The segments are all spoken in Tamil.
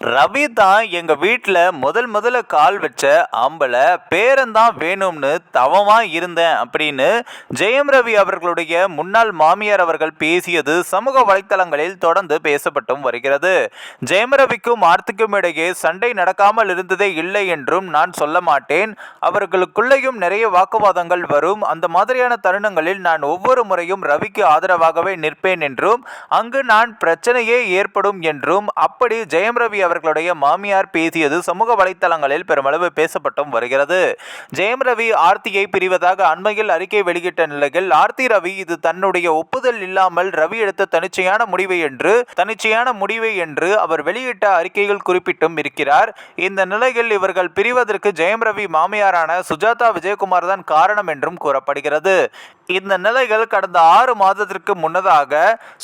ரவி தான் எங்கள் வீட்டில் முதல் முதல்ல கால் வச்ச ஆம்பளை பேரன்தான் வேணும்னு தவமாக இருந்தேன் அப்படின்னு ஜெயம் ரவி அவர்களுடைய முன்னாள் மாமியார் அவர்கள் பேசியது சமூக வலைத்தளங்களில் தொடர்ந்து பேசப்பட்டும் வருகிறது. ஜெயம் ரவிக்கும் ஆர்த்திக்கும் இடையே சண்டை நடக்காமல் இருந்ததே இல்லை என்றும் நான் சொல்ல மாட்டேன். அவர்களுக்குள்ளேயும் நிறைய வாக்குவாதங்கள் வரும். அந்த மாதிரியான தருணங்களில் நான் ஒவ்வொரு முறையும் ரவிக்கு ஆதரவாகவே நிற்பேன் என்றும் அங்கு நான் பிரச்சனையே ஏற்படும் என்றும் அப்படி ஜெயம் ரவி அவர்களுடைய மாமியார் பேசியது சமூக வலைத்தளங்களில் பெருமளவு பேசப்பட்டும் வருகிறது. ஜெயம் ரவி ஆர்த்தியை பிரிவதாக அண்மையில் அறிக்கை வெளியிட்ட நிலையில் ஆர்த்தி ரவி இது தன்னுடைய ஒப்புதல் இல்லாமல் ரவி எடுத்த தனிச்சையான முடிவு என்று தனிச்சையான முடிவு என்று அவர் வெளியிட்ட அறிக்கையில் குறிப்பிட்டும் இருக்கிறார். இந்த நிலையில் இவர்கள் பிரிவதற்கு ஜெயம் ரவி மாமியாரான சுஜாதா விஜயகுமார் தான் காரணம் என்றும் கூறப்படுகிறது. இந்த நிலைகள் கடந்த ஆறு மாதத்திற்கு முன்னதாக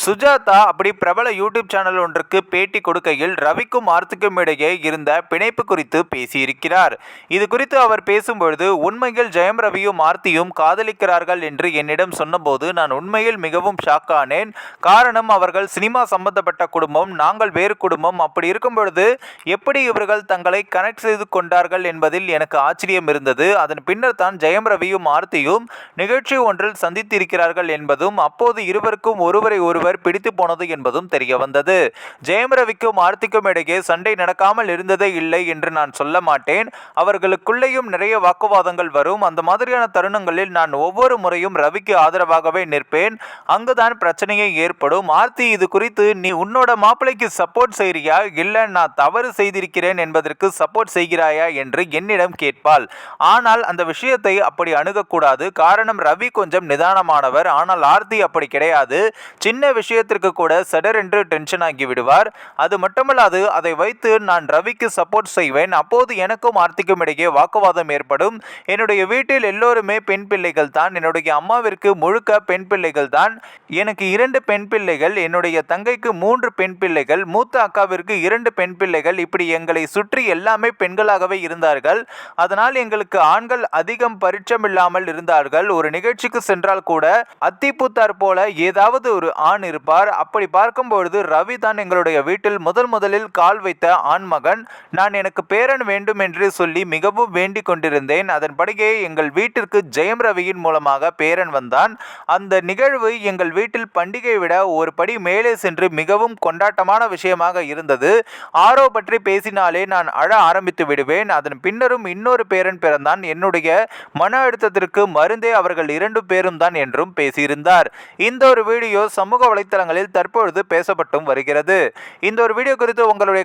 சுஜாதா அப்படி பிரபல யூடியூப் சேனல் ஒன்றுக்கு பேட்டி கொடுக்கையில் ரவிக்கும் ஆர்த்திக்கும் இடையே இருந்த பிணைப்பு குறித்து பேசியிருக்கிறார். இது குறித்து அவர் பேசும்பொழுது உண்மையில் ஜெயம் ரவியும் ஆர்த்தியும் காதலிக்கிறார்கள் என்று என்னிடம் சொன்னபோது நான் உண்மையில் மிகவும் ஷாக்கானேன் காரணம் அவர்கள் சினிமா சம்பந்தப்பட்ட குடும்பம் நாங்கள் வேறு குடும்பம். அப்படி இருக்கும் பொழுது எப்படி இவர்கள் தங்களை கனெக்ட் செய்து கொண்டார்கள் என்பதில் எனக்கு ஆச்சரியம் இருந்தது. அதன் பின்னர் தான் ஜெயம் ரவியும் ஆர்த்தியும் நிகழ்ச்சி ஒன்றில் சந்தித்திருக்கிறார்கள் என்பதும் அப்போது இருவருக்கும் ஒருவரை ஒருவர் பிடித்து போனது என்பதும் தெரிய வந்தது ஜெயம் ரவிக்கும் ஆர்த்திக்கும் இடையே சண்டை நடக்காமல் இருந்ததே இல்லை என்று நான் சொல்ல மாட்டேன். அவர்களுக்குள்ளேயும் நிறைய வாக்குவாதங்கள் வரும். அந்த மாதிரியான தருணங்களில் நான் ஒவ்வொரு முறையும் ரவிக்கு ஆதரவாகவே நிற்பேன். அங்குதான் பிரச்சனையே ஏற்படும். ஆர்த்தி இது குறித்து நீ உன்னோட மாப்பிள்ளைக்கு சப்போர்ட் செய்கிறியா இல்லை நான் தவறு செய்திருக்கிறேன் என்பதற்கு சப்போர்ட் செய்கிறாயா என்று என்னிடம் கேட்பாள். ஆனால் அந்த விஷயத்தை அப்படி அணுகக்கூடாது. காரணம் ரவி கொஞ்சம் நிதானமானவர். ஆனால் ஆர்த்தி அப்படி கிடையாது. சின்ன விஷயத்திற்கு கூட சடர் என்று டென்ஷன் ஆகி விடுவார். அது மட்டுமல்லாது அதை வைத்து நான் ரவிக்கு சப்போர்ட் செய்வேன். அப்போது எனக்கும் ஆர்த்திக்கும் இடையே வாக்குவாதம் ஏற்படும். என்னுடைய வீட்டில் எல்லோருமே பெண் பிள்ளைகள் தான். என்னுடைய அம்மாவிற்கு முழுக்க பெண் பிள்ளைகள் தான். எனக்கு இரண்டு பெண் பிள்ளைகள் என்னுடைய தங்கைக்கு மூன்று பெண் பிள்ளைகள் மூத்த அக்காவிற்கு இரண்டு பெண் பிள்ளைகள். இப்படி எங்களை சுற்றி எல்லாமே பெண்களாகவே இருந்தார்கள். அதனால் எங்களுக்கு ஆண்கள் அதிகம் பரிச்சமில்லாமல் இருந்தார்கள். ஒரு நிகழ்ச்சிக்கு சென்றால் கூட அத்திப்பூத்தார் போல ஏதாவது ஒரு ஆண் இருப்பார். அப்படி பார்க்கும்பொழுது ரவி தான் எங்களுடைய வீட்டில் முதல் முதலில் கால் வைத்த ஆண்மகன் நான் எனக்கு பேரன் வேண்டும் என்று சொல்லி மிகவும் வேண்டிக் கொண்டிருந்தேன். அதன்படியே எங்கள் வீட்டிற்கு ஜெயம் ரவியின் மூலமாக பேரன் வந்தான். அந்த நிகழ்வு எங்கள் வீட்டில் பண்டிகை விட ஒரு படி மேலே சென்று மிகவும் கொண்டாட்டமான விஷயமாக இருந்தது. ஆரோ பற்றி பேசினாலே நான் அழ ஆரம்பித்து விடுவேன். அதன் பின்னரும் இன்னொரு பேரன் பிறந்தான். என்னுடைய மன அழுத்தத்திற்கு மருந்தே அவர்கள் இரண்டு பேரும் தான் என்றும் பேசியிருந்தார். இந்த ஒரு வீடியோ சமூக வலைத்தளங்களில் தற்பொழுது பேசப்பட்டும் வருகிறது. இந்த ஒரு வீடியோ குறித்து உங்களுடைய